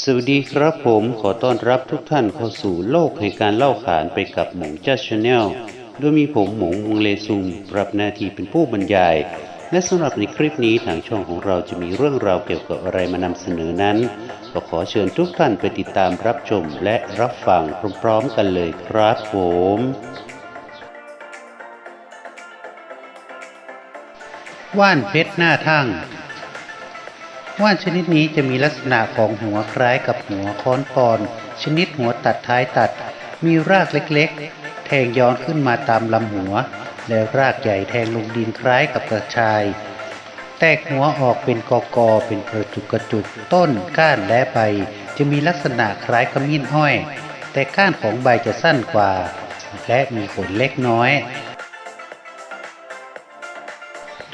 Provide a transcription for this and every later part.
สวัสดีครับผมขอต้อนรับทุกท่านเข้าสู่โลกแห่งการเล่าขานไปกับหมงจ้าชาแนลโดยมีผมหมงวงเลซุงรับหน้าที่เป็นผู้บรรยาย และสำหรับในคลิปนี้ทางช่องของเราจะมีเรื่องราวเกี่ยวกับอะไรมานำเสนอนั้นก็ขอเชิญทุกท่านไปติดตามรับชมและรับฟังพร้อมๆกันเลยครับผมว่านเพชรหน้าทั่ง ว่านชนิดนี้จะมีลักษณะของหัวคล้ายกับหัวค้อนปอน ชนิดหัวตัดท้ายตัด มีรากเล็กๆ แทงย้อนขึ้นมาตามลำหัว และรากใหญ่แทงลงดินคล้ายกับกระชาย แตกหัวออกเป็นกอกอเป็นกระจุกกระจุกต้นก้านและใบจะมีลักษณะคล้ายขมิ้นอ้อย แต่ก้านของใบจะสั้นกว่า และมีขนเล็กน้อย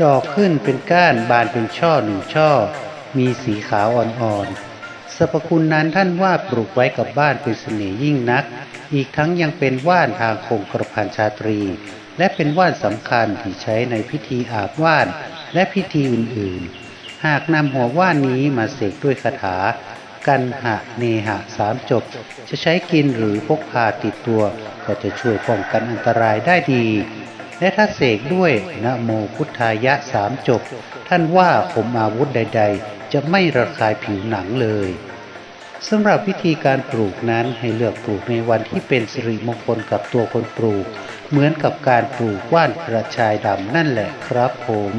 ดอกขึ้นเป็นก้านบานเป็นช่อหนึ่งช่อ มีสีขาวอ่อนๆสรรพคุณนั้นท่านว่าปลูกไว้กับบ้านเป็นเสน่ห์ยิ่งนัก อีกทั้งยังเป็นว่านทางคงกระพันชาตรี และเป็นว่านสำคัญที่ใช้ในพิธีอาบว่านและพิธีอื่นๆ หากนำหัวว่านนี้มาเสกด้วยคาถา กันหะเนหะสามจบ จะใช้กินหรือพกพาติดตัวก็จะช่วยป้องกันอันตรายได้ดีและถ้าเสกด้วยนะโมพุทธายะสามจบ ท่านว่าผมอาวุธใด ๆ จะไม่ระคายผิวหนังเลยสำหรับวิธีการปลูกนั้นให้เลือกปลูกในวันที่เป็นสิริมงคลกับตัวคนปลูก เหมือนกับการปลูกว่านกระชายดำนั่นแหละครับผม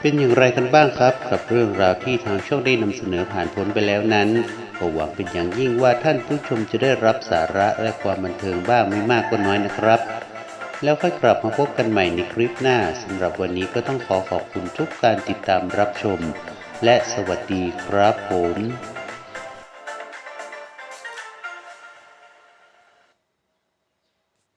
เป็นอย่างไรกันบ้างครับ กับเรื่องราวที่ทางช่องได้นำเสนอผ่านพ้นไปแล้วนั้นก็หวังเป็นอย่างยิ่งว่าท่านผู้ชมจะได้รับสาระและความบันเทิงบ้างไม่มากก็น้อยนะครับ แล้วค่อยกลับมาพบกันใหม่ในคลิปหน้าสำหรับวันนี้ก็ต้องขอขอบคุณทุกการติดตามรับชม และสวัสดีครับผม